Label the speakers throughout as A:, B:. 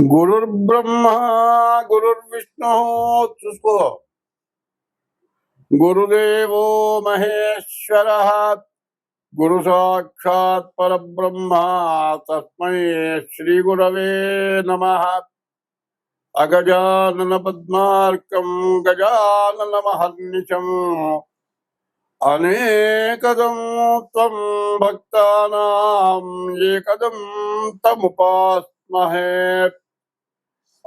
A: गुरुर् ब्रह्मा गुरुर्विष्णु सुस्को गुरुदेव महेश्वर, गुरु साक्षात परब्रह्मा, तस्मै श्री गुरव नम। अगजानन पद्मक गजानन महर्निशम् अनेकदं त्वं भक्तानां, एकदं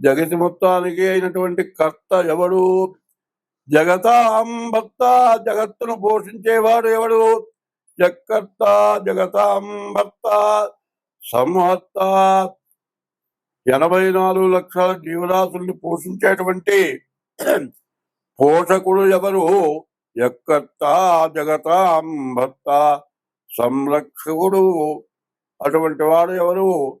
A: జగతి మొత్తానికి అయినటువంటి కర్త ఎవడు? జగతాం భక్త జగత్తును పోషించేవాడు ఎవడు? జక్కర్త జగతాం భక్త సంహర్త. ఎనభై నాలుగు లక్షల జీవరాశుల్ని పోషించేటువంటి పోషకుడు ఎవరు? ఎక్కర్త జగతాం భర్త సంరక్షకుడు. అటువంటి వాడు ఎవరు?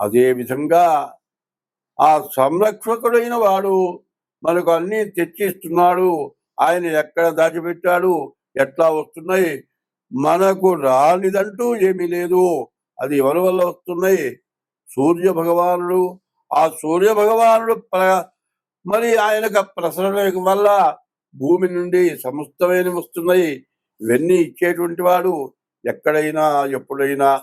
A: అదే విధంగా ఆ సంరక్షకుడైన వాడు మనకు అన్ని తెచ్చిస్తున్నాడు. ఆయన ఎక్కడ దాచిపెట్టాడు? ఎట్లా వస్తున్నాయి? మనకు రానిదంటూ ఏమీ లేదు. అది ఎవరి వల్ల వస్తున్నాయి? సూర్య భగవానుడు. ఆ సూర్య భగవానుడు ప్ర- మరి ఆయనకు ప్రసరణ వల్ల భూమి నుండి సమస్తమైన వస్తున్నాయి. ఇవన్నీ ఇచ్చేటువంటి వాడు ఎక్కడైనా ఎప్పుడైనా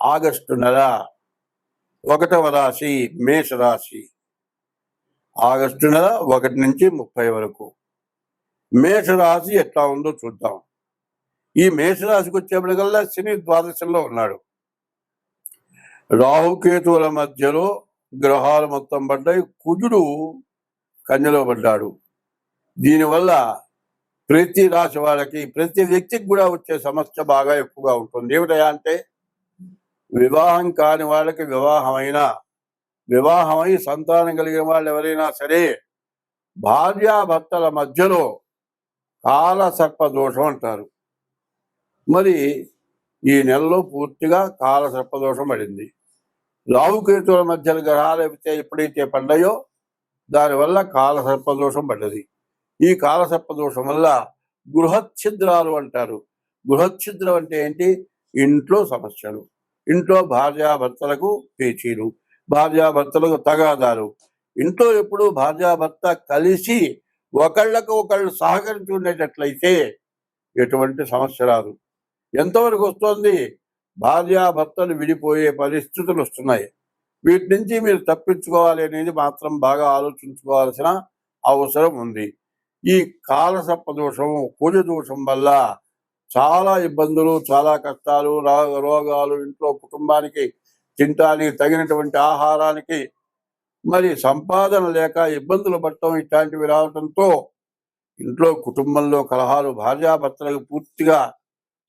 A: ఆగస్టు నెల ఒకటవ రాశి మేష రాశి. ఆగస్టు నెల ఒకటి నుంచి ముప్పై వరకు. మేషరాశి ఎట్లా ఉందో చూద్దాం. ఈ మేషరాశికి వచ్చేప్పటికల్లా శని ద్వాదశంలో ఉన్నాడు. రాహుకేతువుల మధ్యలో గ్రహాలు మొత్తం పడ్డాయి. కుజుడు కన్యలో పడ్డాడు. దీనివల్ల ప్రతి రాశి వాళ్ళకి ప్రతి వ్యక్తికి కూడా వచ్చే సమస్య బాగా ఎక్కువగా ఉంటుంది. ఏమిటయా అంటే వివాహం కాని వాళ్ళకి వివాహమైన వివాహమై సంతానం కలిగిన వాళ్ళు ఎవరైనా సరే భార్యాభర్తల మధ్యలో కాల సర్ప దోషం అంటారు. మరి ఈ నెలలో పూర్తిగా కాలసర్ప దోషం పడింది. రావుకేతుల మధ్య గ్రహాలు అయితే ఎప్పుడైతే పడ్డాయో దానివల్ల కాల సర్ప దోషం పడ్డది. ఈ కాలసర్ప దోషం వల్ల గృహఛిద్రాలు అంటారు. గృహఛిద్రం అంటే ఏంటి? ఇంట్లో సమస్యలు. ఇంట్లో భార్యాభర్తలకు పేచీలు భార్యాభర్తలకు తగాదాలు. ఇంట్లో ఎప్పుడు భార్యాభర్త కలిసి ఒకళ్ళకు ఒకళ్ళు సహకరించి ఉండేటట్లయితే ఎటువంటి సమస్య రాదు. ఎంతవరకు వస్తుంది? భార్యాభర్తలు విడిపోయే పరిస్థితులు వస్తున్నాయి. వీటి నుంచి మీరు తప్పించుకోవాలి అనేది మాత్రం బాగా ఆలోచించుకోవాల్సిన అవసరం ఉంది. ఈ కాలసర్ప దోషము కుజ దోషం వల్ల చాలా ఇబ్బందులు చాలా కష్టాలు రోగాలు ఇంట్లో కుటుంబానికి తినటానికి తగినటువంటి ఆహారానికి. మరి సంపాదన లేక ఇబ్బందులు పడటం ఇట్లాంటివి రావడంతో ఇంట్లో కుటుంబంలో కలహాలు భార్యాభర్తలకు పూర్తిగా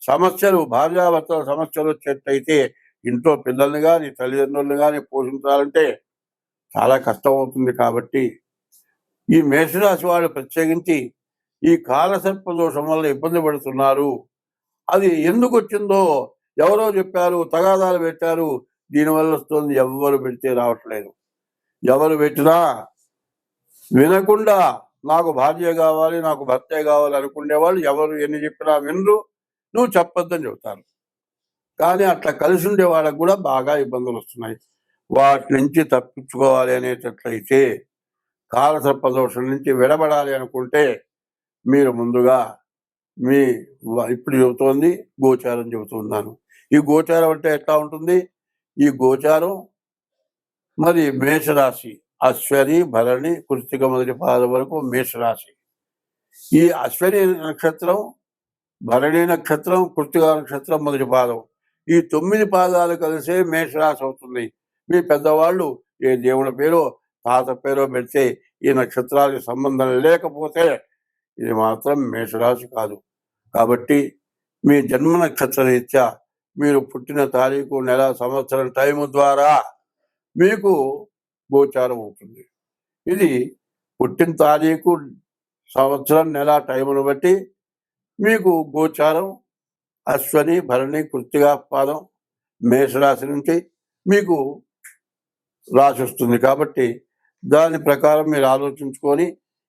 A: సమస్యలు భార్యాభర్తల సమస్యలు వచ్చేటైతే ఇంట్లో పిల్లల్ని కానీ తల్లిదండ్రులను కానీ పోషించాలంటే చాలా కష్టం అవుతుంది కాబట్టి ఈ మేషరాశి వాళ్ళు ప్రత్యేకించి ఈ కాలసర్ప దోషం వల్ల ఇబ్బంది పడుతున్నారు. అది ఎందుకు వచ్చిందో ఎవరో చెప్పారు తగాదాలు పెట్టారు దీనివల్ల వస్తుంది. ఎవరు పెడితే రావట్లేదు. ఎవరు పెట్టినా వినకుండా నాకు భార్య కావాలి నాకు భర్తే కావాలి అనుకునే వాళ్ళు ఎవరు ఎన్ని చెప్పినా వినరు. నువ్వు చెప్పొద్దని చెబుతాను కానీ అట్లా కలిసి ఉండే వాళ్ళకు కూడా బాగా ఇబ్బందులు వస్తున్నాయి. వాటి నుంచి తప్పించుకోవాలి అనేటట్లయితే కాలసర్ప దోషం నుంచి విడబడాలి అనుకుంటే మీరు ముందుగా మీ ఇప్పుడు చెబుతోంది గోచారం చెబుతున్నాను. ఈ గోచారం అంటే ఎట్లా ఉంటుంది? ఈ గోచారం మరి మేషరాశి అశ్వని భరణి కృతిక మొదటి పాదం వరకు మేషరాశి. ఈ అశ్వని నక్షత్రం భరణి నక్షత్రం కృతిక నక్షత్రం మొదటి పాదం. ఈ తొమ్మిది పాదాలు కలిసే మేషరాశి అవుతుంది. మీ పెద్దవాళ్ళు ఏ దేవుని పేరో తాత పేరో పెడితే ఈ నక్షత్రాలకు సంబంధం లేకపోతే ఇది మాత్రం మేషరాశి కాదు. కాబట్టి మీ జన్మ నక్షత్ర రీత్యా మీరు పుట్టిన తారీఖు నెల సంవత్సరం టైము ద్వారా మీకు గోచారం అవుతుంది. ఇది పుట్టిన తారీఖు సంవత్సరం నెల టైమును బట్టి మీకు గోచారం అశ్వని భరణి కృత్తిగా పాదం మేషరాశి నుంచి మీకు రాసి వస్తుంది. కాబట్టి దాని ప్రకారం మీరు ఆలోచించుకొని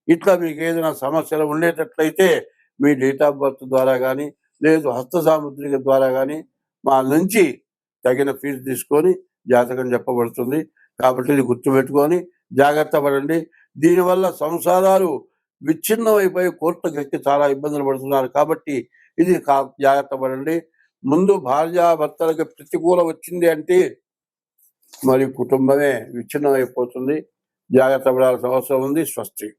A: ఇట్లా మీకు ఏదైనా సమస్యలు ఉండేటట్లయితే మీ డేట్ ఆఫ్ బర్త్ ద్వారా కానీ లేదు హస్త సాముద్రిక ద్వారా కానీ మా నుంచి తగిన ఫీజు తీసుకొని జాతకం చెప్పబడుతుంది. కాబట్టి ఇది గుర్తుపెట్టుకొని జాగ్రత్త పడండి. దీనివల్ల సంసారాలు విచ్ఛిన్నం అయిపోయి కోర్టుకు చాలా ఇబ్బందులు పడుతున్నారు. కాబట్టి ఇది కా- జాగ్రత్త పడండి. ముందు భార్యాభర్తలకు ప్రతికూల వచ్చింది అంటే మరి కుటుంబమే విచ్ఛిన్నం అయిపోతుంది జాగ్రత్త పడాల్సిన అవసరం ఉంది. స్వస్తి.